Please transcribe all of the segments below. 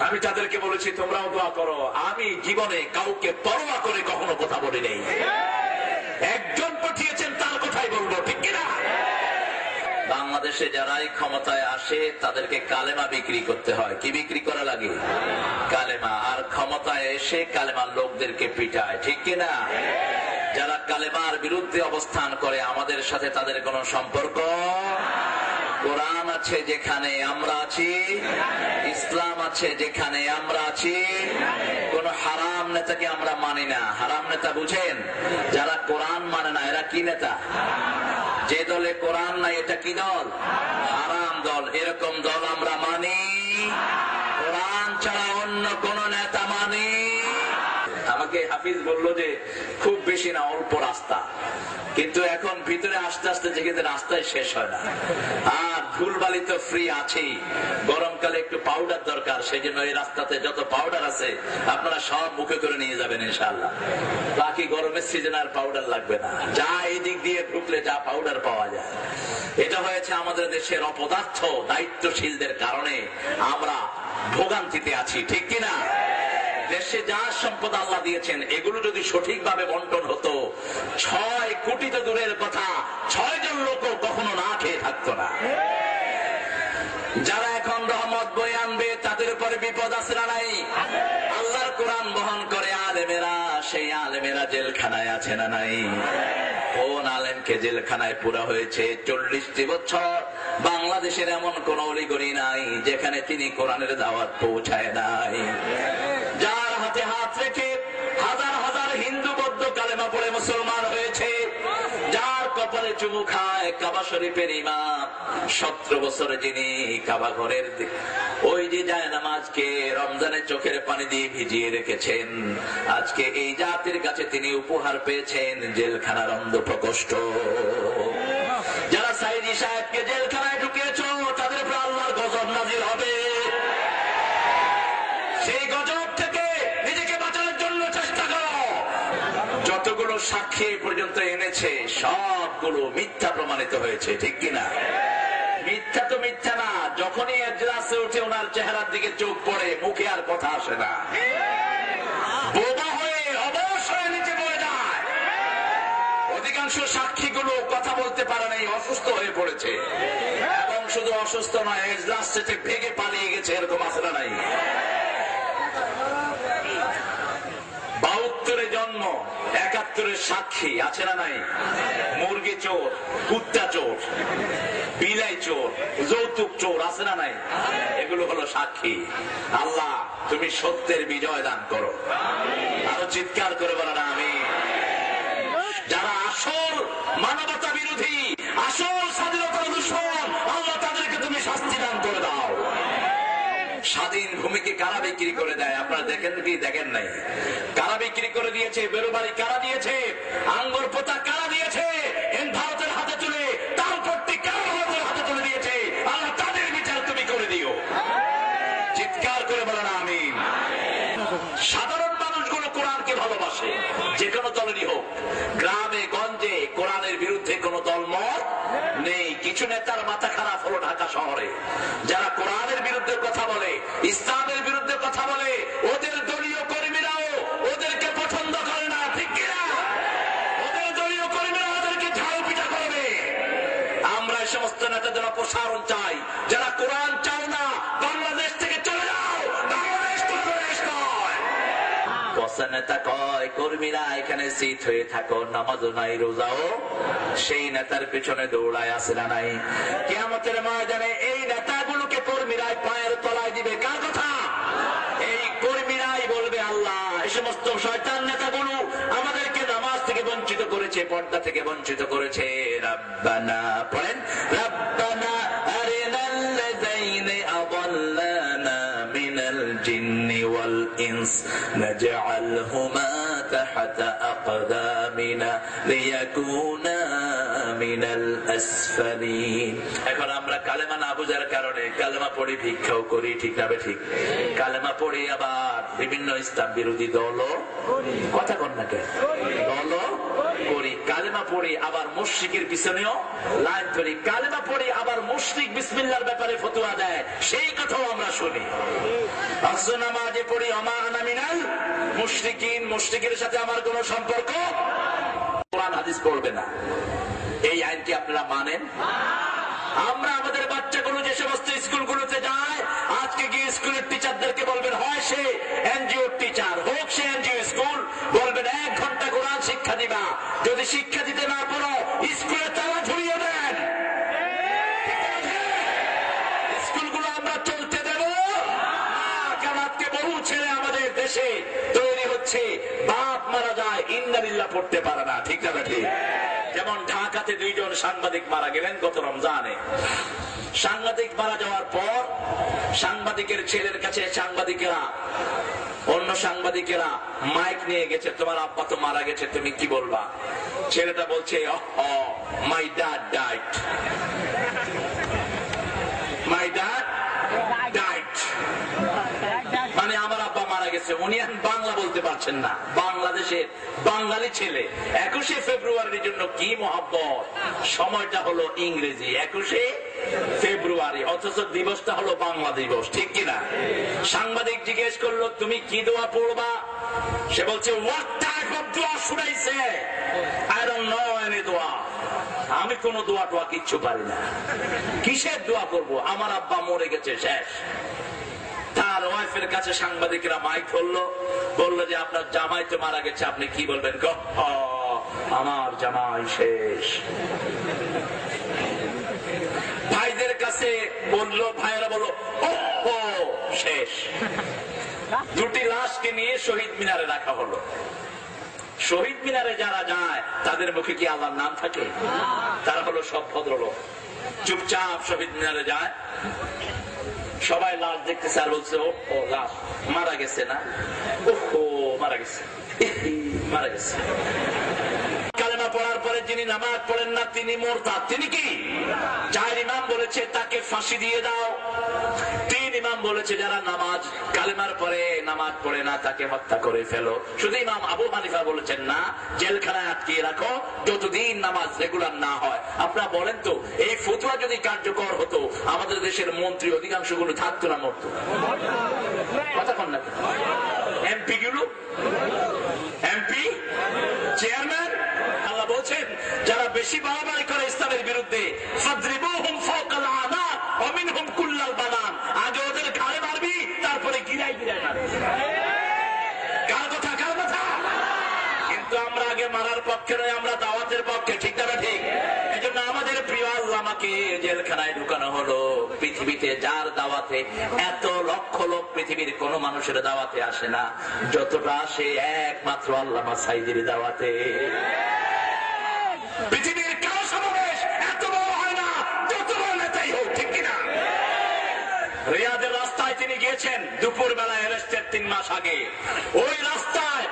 আমি তাদেরকে বলেছি, তোমরাও দোয়া করো। আমি জীবনে কাউকে পরোয়া করে কখনো কথা বলি নেই। একজন পাঠিয়েছেন, তার কথাই বলব, ঠিক কিনা? বাংলাদেশে যারাই ক্ষমতায় আসে, তাদেরকে কালেমা বিক্রি করতে হয়। কি বিক্রি করা লাগে? কালেমা। আর ক্ষমতায় এসে কালেমার লোকদেরকে পিটায়, ঠিক কিনা? যারা কালেমার বিরুদ্ধে অবস্থান করে, আমাদের সাথে তাদের কোনো সম্পর্ক? কোরআন আছে যেখানে আমরা আছি, ইসলাম আছে যেখানে আমরা আছি। কোন হারাম নেতাকে আমরা মানি না। হারাম নেতা বুঝেন? যারা কোরআন মানে না, এরা কি নেতা? যে দলে কোরআন নাই, এটা কি দল? হারাম দল। এরকম দল আমরা মানি। কোরআন ছাড়া অন্য কোন নেতা মানি। আমাকে হাফিজ বলল যে, খুব বেশি না, অল্প রাস্তা। কিন্তু এখন ভিতরে আস্তে আস্তে যেখানে রাস্তায় শেষ হয় না। আর ধুলবালি তো ফ্রি আছেই। গরমকালে একটু পাউডার দরকার সেই জন্য এই রাস্তাতে যত পাউডার আছে, আপনারা সব মুখে করে নিয়ে যাবেন ইনশাল্লাহ বাকি গরমের সিজন আর পাউডার লাগবে না। যা এই দিক দিয়ে ঢুকলে যা পাউডার পাওয়া যায়। এটা হয়েছে আমাদের দেশের অপদার্থ, দায়িত্বশীলদের কারণে আমরা ভোগান্তিতে আছি, ঠিক কিনা? দেশে যা সম্পদ আল্লাহ দিয়েছেন, এগুলো যদি সঠিকভাবে বন্টন হতো, ছয় কোটি তো দূরের কথা ছয় জন লোক কখনো না খেয়ে থাকতো না। যারা এখন রহমত বই আনবে, তাদের উপরে বিপদ আছে না নাই? আল্লাহর কোরআন বহন করে আলেমেরা, সেই আলেমেরা জেলখানায় আছে না নাই? কোন আলেমকে জেলখানায় পুরা হয়েছে চল্লিশটি বছর? বাংলাদেশের এমন কোন অলিগড়ি নাই, যেখানে তিনি কোরআনের দাওয়াত পৌঁছায় নাই। যার হাতে হাত রেখে চুমু খায় কাবা শরীফের ইমাম। সতেরো বছরে যিনি কাবা ঘরের ওই যে যায় নামাজকে রমজানের চোখের পানি দিয়ে ভিজিয়ে রেখেছেন। আজকে এই জাতির কাছে তিনি উপহার পেয়েছেন, জেলখানার অন্ধ প্রকোষ্ঠ যারা সাইজি সাহেবকে জেলখানায় যতগুলো সাক্ষী পর্যন্ত এনেছে, সবগুলো মিথ্যা প্রমাণিত হয়েছে, ঠিক কিনা? মিথ্যা তো মিথ্যা না, যখনই এজলাসে উঠে ওনার চেহারার দিকে চোখ পড়ে, মুখে আর কথা আসে না। বোবা হয়ে সাক্ষীগুলো কথা বলতে পারে নাই, অসুস্থ হয়ে পড়েছে। এবং শুধু অসুস্থ নয়, এজলাস থেকে ভেগে পালিয়ে গেছে, এরকম আসলে সাক্ষী, আছে না নাই? মুরগি চোর, কুত্তা চোর, বিলাই চোর, যৌতুক চোর, আছে না নাই? এগুলো হলো সাক্ষী। আল্লাহ, তুমি সত্যের বিজয় দান করো। আরও চিৎকার করে বলো না আমি যারা আসল মানবতা বিরোধী আসল স্বাধীনতার দুশ্মন আল্লাহ তাদেরকে তুমি শাস্তি দান করে দাও স্বাধীন ভূমিকে কারা বিক্রি করে দেয়? আপনারা দেখেন কি? দেখেন নাই। কারা বিক্রি করে দিয়েছে? বেরোবাড়ি কারা দিয়েছে? আঙ্গুর পোতা কারা দিয়েছে? ভারতের হাতে তুলে তার বিচার তুমি করে দিও। চিৎকার করে আমি সাধারণ কোরআনকে ভালোবাসে, যে কোনো দলেরই হোক। গ্রামে, গঞ্জে, কোরআনের বিরুদ্ধে কোনো দলমত নেই। কিছু নেতার মাথা খারাপ হলো ঢাকা শহরে। যারা কোরআনের বিরুদ্ধে কথা বলে, ইসলামের বিরুদ্ধে কথা বলে, ওদের দলীয় কর্মীরাও ওদেরকে পছন্দ করে না, ঠিক ওদের দলীয় কর্মীরা ওদেরকে ঝাড়ু পিঠা করবে আমরা এই সমস্ত নেতাদের অপসারণ চাই। যারা কোরআন বসা নেতা কয়, কর্মীরা এখানে সিট হয়ে থাকো নাই রোজাও সেই নেতার পিছনে দৌড়ায় আসে না নাই? ময়দানে এই নেতাগুলোকে পায়ের তলায় দিবে, কার কথা? এই কর্মীরাই বলবে আল্লাহ এই সমস্ত শয়তান নেতাগুলো আমাদেরকে নামাজ থেকে বঞ্চিত করেছে, পর্দা থেকে বঞ্চিত করেছে। রাব্বানা, পড়েন, রাব্বানা আদাল্লানা الجن والإنس نجعلهما تحت أقدامنا ليكونا এখন আমরা কালেমা না কারণে কালেমা পড়ি ভিক্ষাও করি ঠিক না ঠিক। কালেমা পড়ি আবার বিভিন্ন ইসলাম বিরোধী কথা না করি। কালেমা পড়ি আবার মুশ্রিকের পিছনেও লাইন ধরি। কালেমা পড়ি আবার মুশ্রিক বিসমিল্লার ব্যাপারে ফতুয়া দেয়। সেই কথাও আমরা শুনি। নামাজে পড়ি অমা নামিনাল মুশ্রিকিন। মুশ্রিকের সাথে আমার কোন সম্পর্ক? কোরআন হাদিস পড়বে না। এই আইন কি আপনারা মানেন? আমরা আমাদের বাচ্চাগুলো যে সমস্ত স্কুলগুলোতে যায়, আজকে গিয়ে স্কুলের টিচারদেরকে বলবেন, হয় সে এনজিও টিচার, হোক সে এনজিও স্কুল। বলবেন, এক ঘণ্টা কোরআন শিক্ষা দিবা। যদি শিক্ষা দিতে না পারো, স্কুলে তালা ঝুলিয়ে দেন। স্কুলগুলো আমরা চলতে দেব। কারণ আজকে বহু ছেলে আমাদের দেশে তৈরি হচ্ছে বাপ মারা যায় ইন্দারিল্লা পড়তে পারে না। ঠিক না ঠিক যেমন ঢাকাতে দুইজন সাংবাদিক মারা গেলেন গত রমজানে। সাংবাদিক মারা যাওয়ার পর সাংবাদিকের ছেলের কাছে সাংবাদিকেরা, অন্য সাংবাদিকেরা মাইক নিয়ে গেছে, তোমার আব্বা তো মারা গেছে, তুমি কি বলবা? ছেলেটা বলছে মাই ডাড ডাইট মাই ডাড ডাইট মানে আমার আব্বা মারা গেছে বাংলা বলতে পারছেন না। বাংলাদেশের বাঙালি ছেলে। একুশে ফেব্রুয়ারির জন্য কি মহাব্বত? সময়টা হলো ইংরেজি। একুশে ফেব্রুয়ারি, অথচ দিবসটা হলো বাংলা দিবস, ঠিক কিনা? সাংবাদিক জিজ্ঞেস করল, তুমি কি দোয়া পড়বা? সে বলছে দোয়া শুনাইছে? দোয়া। আমি কোন দোয়া টোয়া কিচ্ছু পারি না। কিসের দোয়া করব? আমার আব্বা মরে গেছে, শেষ। তার ওয়াইফের কাছে সাংবাদিকরা মাইক ধরলো, বলল যে আপনার জামাই তো মারা গেছে, আপনি কি বলবেন? আমার জামাই শেষ। ভাইদের কাছে বলল, ভাইয়েরা বলল ও শেষ। দুটি লাশকে নিয়ে শহীদ মিনারে রাখা হলো। শহীদ মিনারে যারা যায়, তাদের মুখে কি আল্লাহর নাম থাকে? তারা হলো সব ভদ্রলোক। চুপচাপ শহীদ মিনারে যায়। সবাই লাশ দেখতেছে আর বলছে, ও লাশ, মারা গেছে না? ও মারা গেছে। মারা গেছে। কালেমা পড়ার যিনি নামাজ পড়েন না, তিনি মোরতাদ। তিনি কি? চার ইমাম বলেছে, তাকে ফাঁসি দিয়ে দাও। তিন ইমাম বলেছে, যারা নামাজ, কালেমার পরে নামাজ পড়ে না, তাকে হত্যা করে ফেলো। শুধু ইমাম আবু হানিফা বলেছেন না, জেলখানায় আটকিয়ে রাখো, যতদিন নামাজ রেগুলার না হয়। আপনারা বলেন তো, এই ফতুয়া যদি কার্যকর হতো, আমাদের দেশের মন্ত্রী অধিকাংশগুলো থাকতো না, মরতো। কথা কন? এমপি গুলো? এমপি? চেয়ারম্যান? বলছেন যারা বেশি বাড়াবাড়ি করে ইসলামের বিরুদ্ধে আগে ওদের ঘাড়ে মারবি, তারপরে গিরাই গিরাই মারবি। ঢুকানো হলো। পৃথিবীতে যার দাওয়াতে এত লক্ষ লোক পৃথিবীর কোন মানুষের দাওয়াতে আসে না, যতটা আসে একমাত্র আল্লামা সাইদির দাওয়াতে। পৃথিবীর সমাবেশ এত বড় হয় না, যত বড় নেতাই হোক ঠিক কিনা? রিয়াদের রাস্তায় তিনি গিয়েছেন দুপুর তিন মাস আগে। ওই রাস্তায়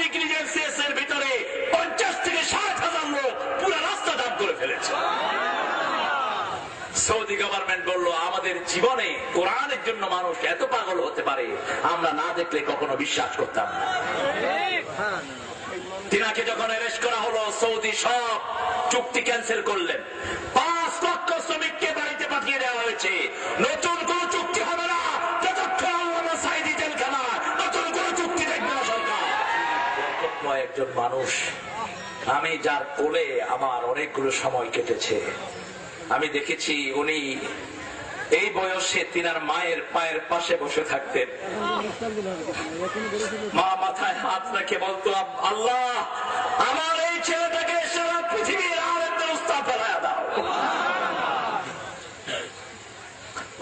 ডিগ্রি সেলসিয়াস এর ভিতরে পঞ্চাশ থেকে ষাট হাজার লোক পুরো রাস্তা দাম করে ফেলেছে। সৌদি গভর্নমেন্ট বলল, আমাদের জীবনে কোরআনের জন্য মানুষ এত পাগল হতে পারে, আমরা না দেখলে কখনো বিশ্বাস করতাম না। তিনাকে যখন অ্যারেস্ট করা হলো, সৌদি সব চুক্তি ক্যান্সেল করলেন। পাঁচ লক্ষ শ্রমিককে বাড়িতে পাঠিয়ে দেওয়া হয়েছে। নতুন কোন চুক্তি হবে না। একজন মানুষ। আমি যার কোলে আমার অনেকগুলো সময় কেটেছে। আমি দেখেছি উনি এই বয়সে তিনার মায়ের পায়ের পাশে বসে থাকতেন। মা মাথায় হাত রেখে বলতো আল্লাহ, আমার এই ছেলেটাকে সারা পৃথিবীর আরেক ব্যবস্থা ফেলায় দাও।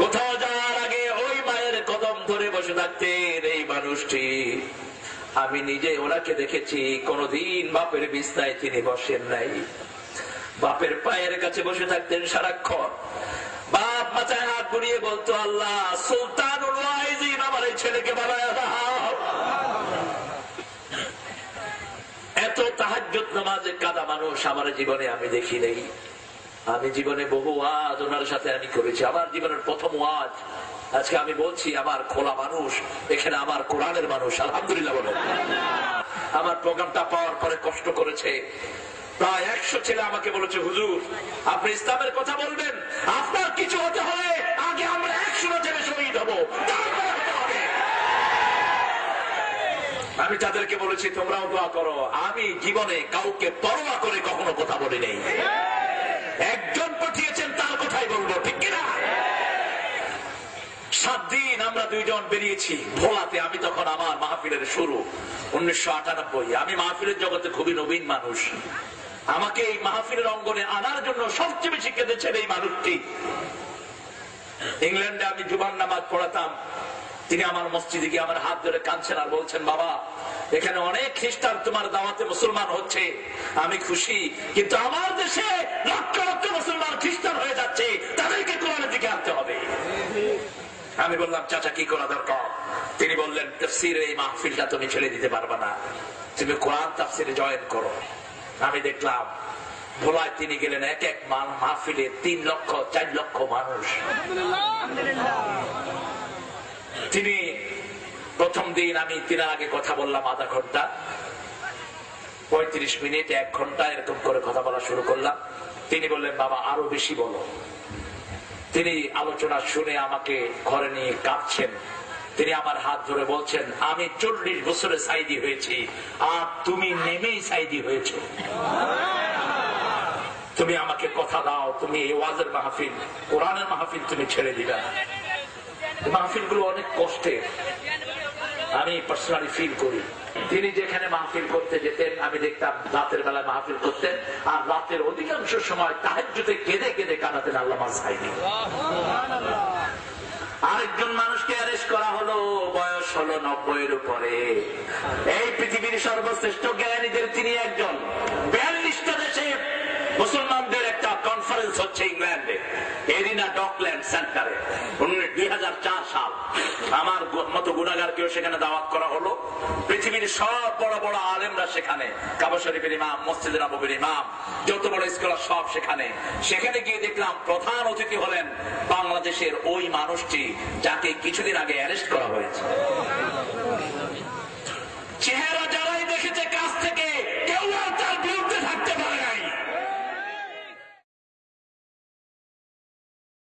কোথাও যাওয়ার আগে ওই মায়ের কদম ধরে বসে থাকতেন এই মানুষটি। আমি নিজে ওনাকে দেখেছি, কোনদিন বাপের বিস্তায় তিনি বসেন নাই। বাপের পায়ের কাছে বসে থাকতেন সারাক্ষণ। বুড়িয়ে বলতো, আল্লাহ সুলতান আমার এই ছেলেকে বানায় এত তাহাজ্জুদ নামাজে কাদা মানুষ আমার জীবনে আমি দেখি নেই। আমি জীবনে বহু ওয়াজ ওনার সাথে আমি করেছি। আমার জীবনের প্রথম ওয়াজ, আজকে আমি বলছি, আমার খোলা মানুষ, এখানে আমার কোরআনের মানুষ, আলহামদুলিল্লাহ বলো। আমার প্রোগ্রামটা পাওয়ার পরে কষ্ট করেছে। প্রায় একশো ছেলে আমাকে বলেছে, হুজুর, আপনি ইসলামের কথা বলবেন, আপনার কিছু হতে হলে আগে আমরা একশো ছেলে শহীদ হব। আমি তাদেরকে বলেছি, তোমরাও দোয়া করো। আমি জীবনে কাউকে পরোয়া করে কখনো কথা বলি নেই। একজন পাঠিয়েছেন, তার কথাই বলব, ঠিক কিনা? সাত দিন আমরা দুইজন বেরিয়েছি ভোলাতে। আমি তখন আমার মাহফিলের শুরু, উনিশশো আটানব্বই। আমি মাহফিলের জগতে খুবই নবীন মানুষ। আমাকে এই মাহফিলের অঙ্গনে আনার জন্য সবচেয়ে বেশি কেঁদেছেন এই মানুষটি। ইংল্যান্ডে আমি জুবান নামাজ পড়াতাম। তিনি আমার মসজিদে গিয়ে আমার হাত ধরে কাঁদছেন আর বলছেন, বাবা, এখানে অনেক খ্রিস্টান তোমার দাওয়াতে মুসলমান হচ্ছে। আমি খুশি, কিন্তু আমার দেশে লক্ষ লক্ষ মুসলমান খ্রিস্টান হয়ে যাচ্ছে। তাদেরকে কোরআনের দিকে আনতে হবে। আমি বললাম, চাচা, কি করা দরকার? তিনি বললেন, তফসির এই মাহফিলটা তুমি ছেড়ে দিতে পারবে না। তুমি কোরআন তাফসিরে জয়েন করো। আমি দেখলাম ভোলায় তিনি গেলেন এক এক মান মাহফিলে তিন লক্ষ, চার লক্ষ মানুষ। তিনি প্রথম দিন আমি তিনার আগে কথা বললাম আধা ঘণ্টা। পঁয়ত্রিশ মিনিট, এক ঘণ্টা এরকম করে কথা বলা শুরু করলাম। তিনি বললেন, বাবা, আরও বেশি বলো। তিনি আলোচনা শুনে আমাকে ঘরে নিয়ে কাঁদছেন। তিনি আমার হাত ধরে বলছেন, আমি চল্লিশ বছরে সাইদি হয়েছি, আর তুমি নেমেই সাইদি হয়েছ। তুমি আমাকে কথা দাও, তুমি এই ওয়াজের মাহফিল, কোরআনের মাহফিল তুমি ছেড়ে দিবে মাহফিলগুলো অনেক কষ্টের আমি পার্সোনালি ফিল করি। তিনি যেখানে মাহফিল করতে যেতেন, আমি দেখতাম রাতের বেলায় মাহফিল করতেন, আর রাতের অধিকাংশ সময় তাহাজ্জুদে কেঁদে কেঁদে কাটাতেন আল্লাহ সাইদি আরেকজন মানুষকে অ্যারেস্ট করা হলো, বয়স হলো নব্বইয়ের উপরে। এই পৃথিবীর সর্বশ্রেষ্ঠ জ্ঞানীদের তিনি একজন। বিয়াল্লিশটা দেশে মুসলমানদের একটা কনফারেন্স হচ্ছে ইংল্যান্ডে। এরিনা ডকল্যান্ড সেন্টারে। দুই সাল। আমার মতো সেখানে দাওয়াত করা হলো। পৃথিবীর সব বড় বড় আলেমরা সেখানে। ইমাম, মসজিদ নবীর ইমাম, যত বড় স্কলার সব সেখানে। সেখানে গিয়ে দেখলাম প্রধান অতিথি হলেন বাংলাদেশের ওই মানুষটি যাকে কিছুদিন আগে অ্যারেস্ট করা হয়েছে। চেহারা